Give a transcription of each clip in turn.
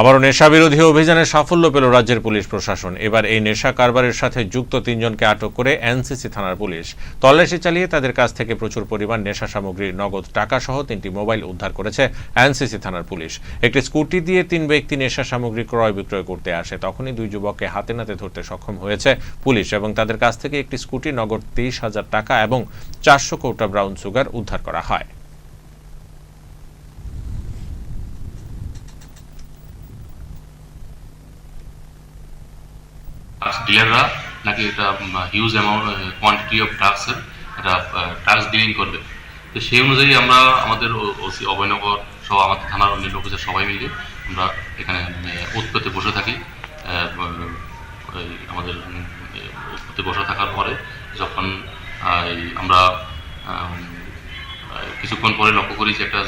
আবারও নেশা বিরোধী অভিযানে সাফল্য পেল রাজ্যের পুলিশ প্রশাসন। এবার এই নেশা কারবারের সাথে যুক্ত তিনজনকে আটক করে এনসিসি থানার পুলিশ। তল্লাশি চালিয়ে তাদের কাছ থেকে প্রচুর পরিমাণ নেশা সামগ্রী নগদ টাকা সহ তিনটি মোবাইল উদ্ধার করেছে এনসিসি থানার পুলিশ। একটি স্কুটি দিয়ে তিন ব্যক্তি নেশা সামগ্রী ক্রয় বিক্রয় করতে আসে। তখনই দুই যুবককে হাতে নাতে ধরতে সক্ষম হয়েছে পুলিশ এবং তাদের কাছ থেকে একটি স্কুটি নগদ তেইশ হাজার টাকা এবং চারশো কৌটা ব্রাউন সুগার উদ্ধার করা হয়। ডিলাররা নাকি এটা হিউজ অ্যামাউন্ট কোয়ান্টিটি অফ ড্রাগসের একটা ড্রাগস ডিলিং করবে। তো সেই অনুযায়ী আমরা আমাদের ওসি অভয়নগর সহ আমাদের থানার অন্যান্য অফিসার সবাই মিলে আমরা এখানে উৎপত্তি বসে থাকি। আমাদের উৎপত্তি বসে থাকার পরে যখন আমরা কিছুক্ষণ পরে লক্ষ্য করি যে একটা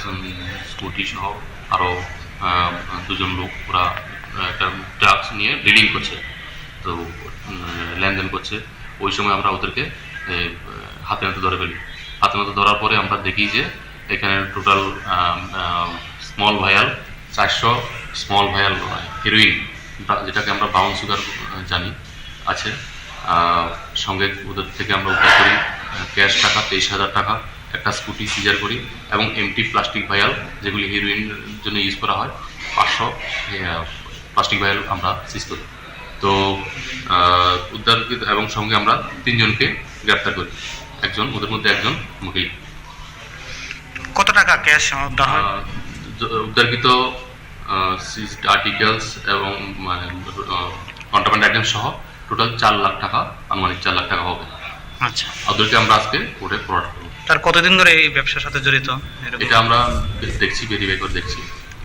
স্কুটি সহ আরও দুজন লোক ওরা একটা ড্রাগস নিয়ে ডিলিং করছে। তো লেনদেন করছে। ওই সময় আমরা ওদেরকে হাতে নাতে ধরে ফেলি। হাতে নাতে ধরার পরে আমরা দেখি যে, এখানে টোটাল স্মল ভায়াল চারশো স্মল ভায়াল হিরোইন যেটাকে আমরা ব্রাউন সুগার জানি, আছে। সঙ্গে ওদের থেকে আমরা উদ্ধার করি ক্যাশ টাকা, তেইশ হাজার টাকা, একটা স্কুটি সিজার করি এবং এমটি প্লাস্টিক ভায়াল যেগুলি হিরোইন জন্য ইউজ করা হয়, পাঁচশো প্লাস্টিক ভায়াল আমরা সিজ করি। তো উদ্ধার এবং সঙ্গে আমরা তিনজনকে গ্রেপ্তার করি। একজন ওদের মধ্যে একজন মহিলা। কত টাকা ক্যাশ উদ্ধার হয়? উদ্ধারকৃত সিজড আর্টিকেলস এবং কন্ট্রাব্যান্ড আইটেম সহ টোটাল চার লাখ টাকা আনুমানিক চার লাখ টাকা হবে। আচ্ছা। ওদেরকে আমরা আজকে কোর্টে প্রোভাইড করব তার কতদিন ধরে এই ব্যবসার সাথে জড়িত? এটা আমরা দেখছি ভেরিফাই করে দেখছি।